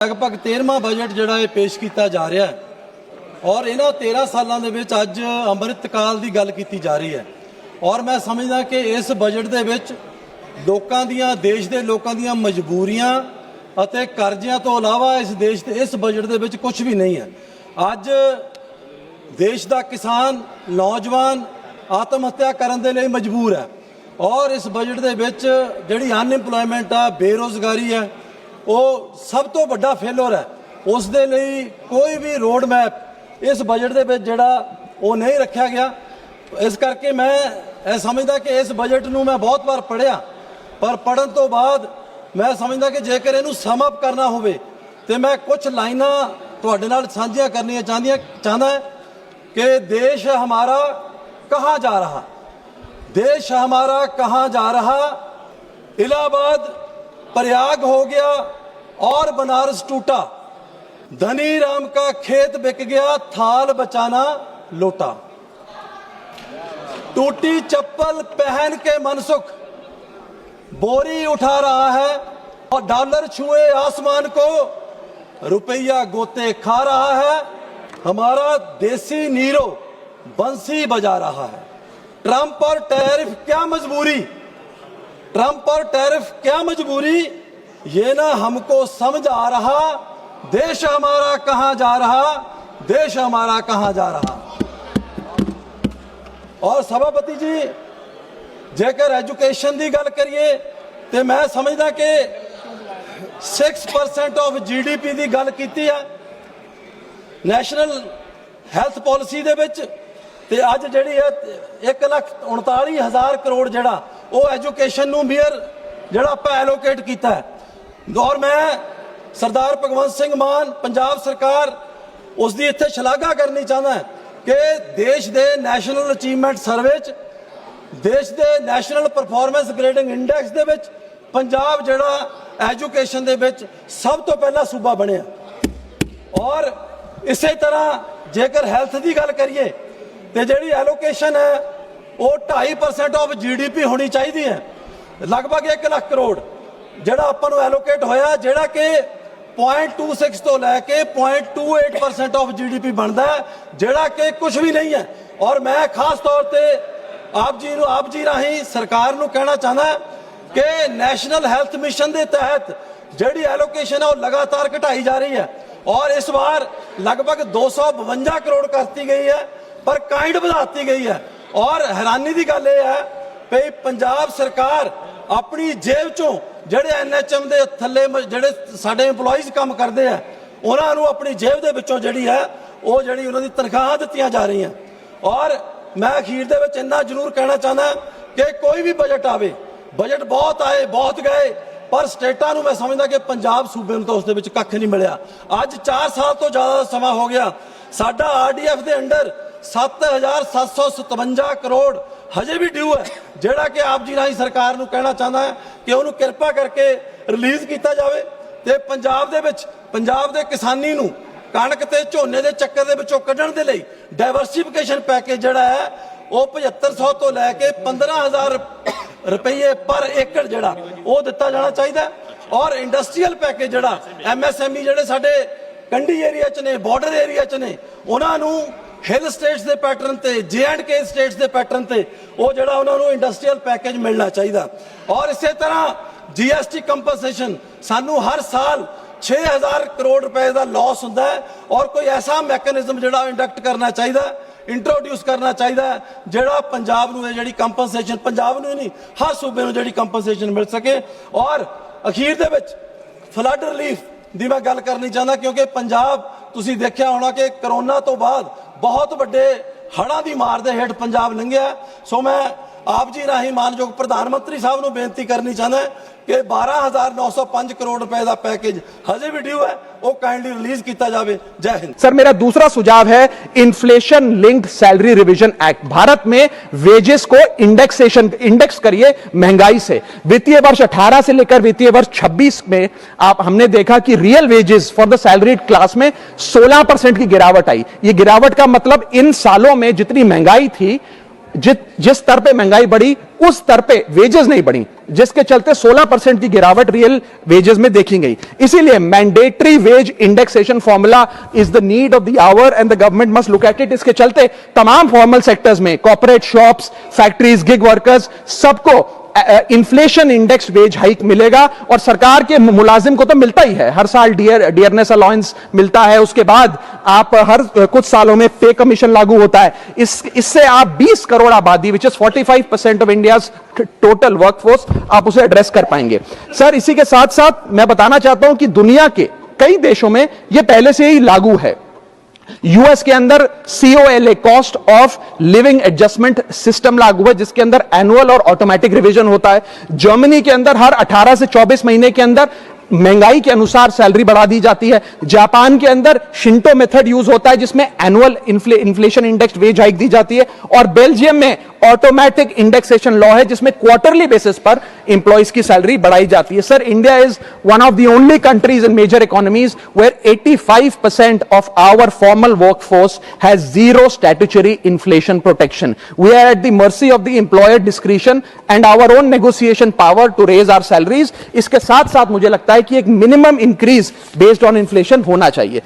ਲਗਭਗ 13ਵਾਂ ਬਜਟ ਜਿਹੜਾ ਇਹ ਪੇਸ਼ ਕੀਤਾ ਜਾ ਰਿਹਾ ਹੈ। ਔਰ ਇਹਨਾਂ 13 ਸਾਲਾਂ ਦੇ ਵਿੱਚ ਅੱਜ ਅੰਮ੍ਰਿਤ ਕਾਲ ਦੀ ਗੱਲ ਕੀਤੀ ਜਾ ਰਹੀ ਹੈ। ਔਰ ਮੈਂ ਸਮਝਦਾ ਕਿ ਇਸ ਬਜਟ ਦੇ ਵਿੱਚ ਲੋਕਾਂ ਦੀਆਂ, ਦੇਸ਼ ਦੇ ਲੋਕਾਂ ਦੀਆਂ ਮਜਬੂਰੀਆਂ ਅਤੇ ਕਰਜ਼ਿਆਂ ਤੋਂ ਇਲਾਵਾ ਇਸ ਦੇਸ਼ ਦੇ, ਇਸ ਬਜਟ ਦੇ ਵਿੱਚ ਕੁਝ ਵੀ ਨਹੀਂ ਹੈ। ਅੱਜ ਦੇਸ਼ ਦਾ ਕਿਸਾਨ, ਨੌਜਵਾਨ ਆਤਮ ਹੱਤਿਆ ਕਰਨ ਦੇ ਲਈ ਮਜਬੂਰ ਹੈ। ਔਰ ਇਸ ਬਜਟ ਦੇ ਵਿੱਚ ਜਿਹੜੀ ਅਨਇੰਪਲੋਇਮੈਂਟ ਆ, ਬੇਰੋਜ਼ਗਾਰੀ ਹੈ ਉਹ ਸਭ ਤੋਂ ਵੱਡਾ ਫੇਲਰ ਹੈ। ਉਸ ਦੇ ਲਈ ਕੋਈ ਵੀ ਰੋਡ ਮੈਪ ਇਸ ਬਜਟ ਦੇ ਵਿੱਚ ਜਿਹੜਾ ਉਹ ਨਹੀਂ ਰੱਖਿਆ ਗਿਆ। ਇਸ ਕਰਕੇ ਮੈਂ ਇਹ ਸਮਝਦਾ ਕਿ ਇਸ ਬਜਟ ਨੂੰ ਮੈਂ ਬਹੁਤ ਵਾਰ ਪੜ੍ਹਿਆ। ਪਰ ਪੜਨ ਤੋਂ ਬਾਅਦ ਮੈਂ ਸਮਝਦਾ ਕਿ ਜੇਕਰ ਇਹਨੂੰ ਸਮ ਅਪ ਕਰਨਾ ਹੋਵੇ, ਤੇ ਮੈਂ ਕੁਝ ਲਾਈਨਾਂ ਤੁਹਾਡੇ ਨਾਲ ਸਾਂਝੀਆਂ ਕਰਨੀਆਂ ਚਾਹੁੰਦੀਆਂ ਚਾਹੁੰਦਾ ਕਿ ਦੇਸ਼ ਹਮਾਰਾ ਕਹਾਂ ਜਾ ਰਹਾ? ਦੇਸ਼ ਹਮਾਰਾ ਕਹਾਂ ਜਾ ਰਹਾ? ਇਲਾਹਾਬਾਦ प्रयाग हो गया और बनारस टूटा। धनी राम का खेत बिक गया, थाल बचाना लोटा। टूटी चप्पल पहन के मनसुख। बोरी उठा रहा है और डॉलर छुए आसमान को। रुपया गोते खा रहा है, हमारा देसी नीरो बंसी बजा रहा है। ट्रंप और टैरिफ क्या मजबूरी? ट्रंप और टैरिफ क्या मजबूरी ये ना हमको समझ आ रहा देश हमारा कहां जा रहा देश हमारा कहां जा रहा ਔਰ ਸਭਾਪਤੀ ਜੀ ਜੇਕਰ ਐਜੂਕੇਸ਼ਨ ਦੀ ਗੱਲ ਕਰੀਏ ਤੇ ਮੈਂ ਸਮਝਦਾ ਕਿ 6% ਆਫ ਜੀਡੀਪੀ ਦੀ ਗੱਲ ਕੀਤੀ ਹੈ ਨੈਸ਼ਨਲ ਹੈਲਥ ਪਾਲਿਸੀ ਦੇ ਵਿੱਚ ਤੇ ਅੱਜ ਜਿਹੜੀ ਹੈ 1 ਲੱਖ 39 ਹਜ਼ਾਰ ਕਰੋੜ ਜਿਹੜਾ ਉਹ ਐਜੂਕੇਸ਼ਨ ਨੂੰ ਮੀਅਰ ਜਿਹੜਾ ਆਪਾਂ ਐਲੋਕੇਟ ਕੀਤਾ ਹੈ। ਔਰ ਮੈਂ ਸਰਦਾਰ ਭਗਵੰਤ ਸਿੰਘ ਮਾਨ, ਪੰਜਾਬ ਸਰਕਾਰ ਉਸ ਦੀ ਇੱਥੇ ਸ਼ਲਾਘਾ ਕਰਨੀ ਚਾਹੁੰਦਾ ਹਾਂ ਕਿ ਦੇਸ਼ ਦੇ ਨੈਸ਼ਨਲ ਅਚੀਵਮੈਂਟ ਸਰਵੇ 'ਚ, ਦੇਸ਼ ਦੇ ਨੈਸ਼ਨਲ ਪਰਫਾਰਮੈਂਸ ਗ੍ਰੇਡਿੰਗ ਇੰਡੈਕਸ ਦੇ ਵਿੱਚ ਪੰਜਾਬ ਜਿਹੜਾ ਐਜੂਕੇਸ਼ਨ ਦੇ ਵਿੱਚ ਸਭ ਤੋਂ ਪਹਿਲਾ ਸੂਬਾ ਬਣਿਆ। ਔਰ ਇਸੇ ਤਰ੍ਹਾਂ ਜੇਕਰ ਹੈਲਥ ਦੀ ਗੱਲ ਕਰੀਏ ਤੇ ਜਿਹੜੀ ਐਲੋਕੇਸ਼ਨ ਹੈ ਉਹ 2.5% ਆਫ ਜੀਡੀਪੀ ਹੋਣੀ ਚਾਹੀਦੀ ਹੈ। ਲਗਭਗ 1 ਲੱਖ ਕਰੋੜ ਜਿਹੜਾ ਆਪਾਂ ਨੂੰ ਐਲੋਕੇਟ ਹੋਇਆ, ਜਿਹੜਾ ਕਿ 0.26 ਤੋਂ ਲੈ ਕੇ 0.28% ਆਫ ਜੀਡੀਪੀ ਬਣਦਾ ਜਿਹੜਾ ਕਿ ਕੁਝ ਵੀ ਨਹੀਂ ਹੈ। ਔਰ ਮੈਂ ਖਾਸ ਤੌਰ ਤੇ ਆਪ ਜੀ ਨੂੰ, ਆਪ ਜੀ ਰਾਹੀਂ ਸਰਕਾਰ ਨੂੰ ਕਹਿਣਾ ਚਾਹੁੰਦਾ ਕਿ ਨੈਸ਼ਨਲ ਹੈਲਥ ਮਿਸ਼ਨ ਦੇ ਤਹਿਤ ਜਿਹੜੀ ਐਲੋਕੇਸ਼ਨ ਹੈ ਉਹ ਲਗਾਤਾਰ ਘਟਾਈ ਜਾ ਰਹੀ ਹੈ। ਔਰ ਇਸ ਵਾਰ ਲਗਭਗ 252 ਕਰੋੜ ਕਰਤੀ ਗਈ ਹੈ, ਪਰ ਕਾਇੰਡ ਵਧਾਤੀ ਗਈ ਹੈ। ਔਰ ਹੈਰਾਨੀ ਦੀ ਗੱਲ ਇਹ ਹੈ ਕਿ ਪੰਜਾਬ ਸਰਕਾਰ ਆਪਣੀ ਜੇਬ ਚੋਂ ਜਿਹੜੇ ਐਨਐਚਐਮ ਦੇ ਥੱਲੇ ਮ- ਜਿਹੜੇ ਸਾਡੇ EMPLOYEES ਕੰਮ ਕਰਦੇ ਆ, ਉਹਨਾਂ ਨੂੰ ਆਪਣੀ ਜੇਬ ਦੇ ਵਿੱਚੋਂ ਜਿਹੜੀ ਹੈ, ਉਹ ਜਿਹੜੀ ਉਹਨਾਂ ਦੀ ਤਨਖਾਹਾਂ ਦਿੱਤੀਆਂ ਜਾ ਰਹੀਆਂ। ਔਰ ਮੈਂ ਅਖੀਰ ਦੇ ਵਿੱਚ ਇੰਨਾ ਜ਼ਰੂਰ ਕਹਿਣਾ ਚਾਹੁੰਦਾ ਕਿ ਕੋਈ ਵੀ ਬਜਟ ਆਵੇ ਬਜਟ ਬਹੁਤ ਆਏ, ਬਹੁਤ ਗਏ, ਪਰ ਸਟੇਟਾਂ ਨੂੰ ਮੈਂ ਸਮਝਦਾ ਕਿ ਪੰਜਾਬ ਸੂਬੇ ਨੂੰ ਤਾਂ ਉਸ ਦੇ ਵਿੱਚ ਕੱਖ ਨਹੀਂ ਮਿਲਿਆ। ਅੱਜ 4 ਸਾਲ ਤੋਂ ਜ਼ਿਆਦਾ ਸਮਾਂ ਹੋ ਗਿਆ। ਸਾਡਾ ਆਰਡੀਐਫ ਦੇ ਅੰਡਰ 7757 ਕਰੋੜ ਹਜੇ ਵੀ ਡਿਊ ਹੈ, ਜਿਹੜਾ ਕਿ ਆਪ ਜੀ ਰਾਹੀਂ ਸਰਕਾਰ ਨੂੰ ਕਹਿਣਾ ਚਾਹੁੰਦਾ ਹੈ ਕਿ ਉਹਨੂੰ ਕਿਰਪਾ ਕਰਕੇ ਰਿਲੀਜ਼ ਕੀਤਾ ਜਾਵੇ ਤੇ ਪੰਜਾਬ ਦੇ ਵਿੱਚ, ਪੰਜਾਬ ਦੇ ਕਿਸਾਨੀ ਨੂੰ ਕਣਕ ਤੇ ਝੋਨੇ ਦੇ ਚੱਕਰ ਦੇ ਵਿੱਚੋਂ ਕੱਢਣ ਦੇ ਲਈ ਡਾਈਵਰਸਿਫਿਕੇਸ਼ਨ ਪੈਕੇਜ ਜਿਹੜਾ ਹੈ, ਉਹ 7500 ਤੋਂ ਲੈ ਕੇ 15000 ਰੁਪਏ ਪਰ ਏਕੜ ਜਿਹੜਾ, ਉਹ ਦਿੱਤਾ ਜਾਣਾ ਚਾਹੀਦਾ ਔਰ ਇੰਡਸਟਰੀਅਲ ਪੈਕੇਜ ਜਿਹੜਾ ਐਮਐਸਐਮਈ ਜਿਹੜੇ ਸਾਡੇ ਕੰਢੀ ਏਰੀਆ 'ਚ ਨੇ ਬਾਰਡਰ ਏਰੀਆ 'ਚ ਨੇ, ਉਹਨਾਂ ਨੂੰ ਹਿਲ ਸਟੇਟਸ ਦੇ ਪੈਟਰਨ ਤੇ ਜੇ ਐਂਡ ਕੇ ਸਟੇਟਸ ਦੇ ਪੈਟਰਨ ਤੇ, ਉਹ ਜਿਹੜਾ ਉਹਨਾਂ ਨੂੰ ਇੰਡਸਟਰੀਅਲ ਪੈਕੇਜ ਮਿਲਣਾ ਚਾਹੀਦਾ। ਔਰ ਇਸੇ ਤਰ੍ਹਾਂ ਜੀਐਸਟੀ ਕੰਪਨਸੇਸ਼ਨ ਸਾਨੂੰ ਹਰ ਸਾਲ 6000 ਕਰੋੜ ਰੁਪਏ ਦਾ ਲਾਸ ਹੁੰਦਾ ਹੈ ਔਰ ਕੋਈ ਐਸਾ ਮੈਕੈਨਿਜ਼ਮ ਜਿਹੜਾ ਇੰਡਕਟ ਕਰਨਾ ਚਾਹੀਦਾ ਇੰਟਰੋਡਿਊਸ ਕਰਨਾ ਚਾਹੀਦਾ, ਜਿਹੜਾ ਪੰਜਾਬ ਨੂੰ ਇਹ ਜਿਹੜੀ ਕੰਪਨਸੇਸ਼ਨ ਪੰਜਾਬ ਨੂੰ ਹੀ ਨਹੀਂ, ਹਰ ਸੂਬੇ ਨੂੰ ਜਿਹੜੀ ਕੰਪਨਸੇਸ਼ਨ ਮਿਲ ਸਕੇ। ਔਰ ਅਖੀਰ ਦੇ ਵਿੱਚ ਫਲੱਡ ਰਿਲੀਫ ਦੀ ਮੈਂ ਗੱਲ ਕਰਨੀ ਚਾਹੁੰਦਾ, ਕਿਉਂਕਿ ਪੰਜਾਬ, ਤੁਸੀਂ ਦੇਖਿਆ ਹੋਣਾ ਕਿ ਕਰੋਨਾ ਤੋਂ ਬਾਅਦ ਬਹੁਤ ਵੱਡੇ ਹੜ੍ਹਾਂ ਦੀ ਮਾਰ ਦੇ ਹੇਠ ਪੰਜਾਬ ਲੰਘਿਆ ਸੋ ਮੈਂ ਆਪ ਜੀ ਰਾਹੀਂ ਮਾਨਯੋਗ ਪ੍ਰਧਾਨ ਮੰਤਰੀ ਸਾਹਿਬ ਨੂੰ ਬੇਨਤੀ ਕਰਨੀ ਚਾਹੁੰਦਾ ਕਿ 12905 ਕਰੋੜ ਰੁਪਏ ਦਾ ਪੈਕੇਜ ਹਜੇ ਵੀ ਡਿਊ ਹੈ ਉਹ ਕਾਈਂਡਲੀ ਰਿਲੀਜ਼ ਕੀਤਾ ਜਾਵੇ ਜੈ ਹਿੰਦ सर मेरा दूसरा सुझाव है inflation linked salary revision act Bharat में वेजेस को इंडेक्सेशन इंडेक्स करिए महंगाई से वित्तीय वर्ष 18 से लेकर वित्तीय वर्ष 26 में आप हमने देखा कि real wages for the salaried class में 16 परसेंट की गिरावट आई ये गिरावट का मतलब इन सालों में जितनी महंगाई थी जिस स्तर पे महँगाई बढ़ी, उस स्तर पे वेजेस नहीं बढ़ी, जिसके चलते 16 परसेंट की गिरावट रियल वेजेस में देखी गई। इसीलिए mandatory wage indexation formula is the need of the hour and the government must look at it इसके चलते तमाम फॉर्मल सेक्टर्स में corporate shops factories gig workers सबको इन्फ्लेशन इंडेक्स वेज हाइक मिलेगा और सरकार के मुलाजिम को तो मिलता ही है। हर साल डियर डियरनेस अलाउंस मिलता है। उसके बाद आप हर कुछ सालों में पे कमीशन लागू होता है। इस, इससे आप 20 करोड़ आबादी which is 45 percent of India total workforce आप उसे एड्रेस कर पाएँगे। सर इसी के साथ साथ मैं बताना चाहता हूँ कि दुनिया के कई देशों में यह पहले से ही लागू है। यूएस के अंदर COLA cost of living adjustment system लागू है, जिसके अंदर एनुअल और ऑटोमेटिक रिवीजन होता है। जर्मनी के अंदर हर 18 से 24 महीने के अंदर महँगाई के अनुसार सैलरी बढ़ा दी जाती है। जापान के अंदर शिंटो मेथड यूज़ होता है, जिसमें annual inflation index wage hike दी जाती है। और बेल्जियम में ऑटोमेटिक इंडेक्सेशन लॉ है, जिसमें क्वार्टरली बेसिस पर इंप्लॉइज की सैलरी बढ़ाई जाती है। Sir India is one of the only countries in major economies where 85 percent of our formal work force has zero statutory inflation protection we are at the mercy of the employer discretion and our own negotiation power to raise our salaries इसके साथ साथ मुझे लगता है कि एक minimum increase based on inflation होना चाहिए।